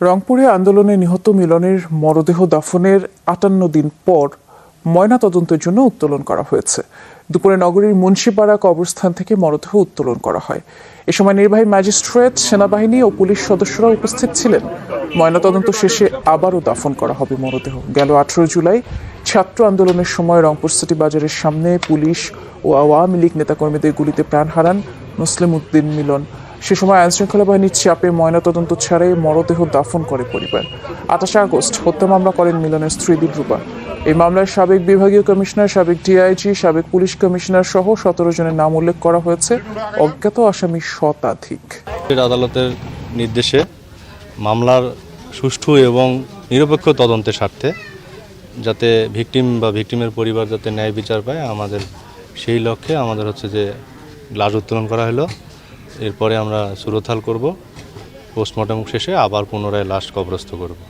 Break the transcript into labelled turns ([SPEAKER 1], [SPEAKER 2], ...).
[SPEAKER 1] রংপুরে আন্দোলনে নিহত মিলনের মরদেহ দাফনের আটান্ন দিন পর ময়না তদন্তের জন্য উত্তোলন করা হয়েছে। দুপুরে নগরীর মুন্সিপাড়া কবরস্থান থেকে মরদেহ উত্তোলন করা হয়। এ সময় নির্বাহী ম্যাজিস্ট্রেট, সেনাবাহিনী ও পুলিশ সদস্যরা উপস্থিত ছিলেন। ময়নাতদন্ত শেষে আবারও দাফন করা হবে মরদেহ। গেল আঠারো জুলাই ছাত্র আন্দোলনের সময় রংপুর সিটি বাজারের সামনে পুলিশ ও আওয়ামী লীগ নেতাকর্মীদের গুলিতে প্রাণ হারান মুসলিম উদ্দিন মিলন। সে সময় আইনশৃঙ্খলা বাহিনীর চাপে ময়নাতদন্ত ছাড়াই মরদেহ দাফন করে পরিবার। আঠাশে আগস্ট হত্যা মামলা করেন মিলনের স্ত্রী দিলরুবা এই মামলায় সাবেক বিভাগীয় কমিশনার, সাবেক ডিআইজি, সাবেক পুলিশ কমিশনার সহ সতেরো জনের নাম উল্লেখ করা হয়েছে। অজ্ঞাত আসামি শতাধিক।
[SPEAKER 2] আদালতের নির্দেশে মামলার সুষ্ঠু এবং নিরপেক্ষ তদন্তের স্বার্থে যাতে ভিকটিম বা ভিকটিমের পরিবার যাতে ন্যায় বিচার পায়, আমাদের সেই লক্ষ্যে আমাদের হচ্ছে যে লাশ উত্তোলন করা হলো। এরপরে আমরা সুরথাল করব পোস্টমর্টম শেষে আবার পুনরায় লাশ কবরস্থ করব।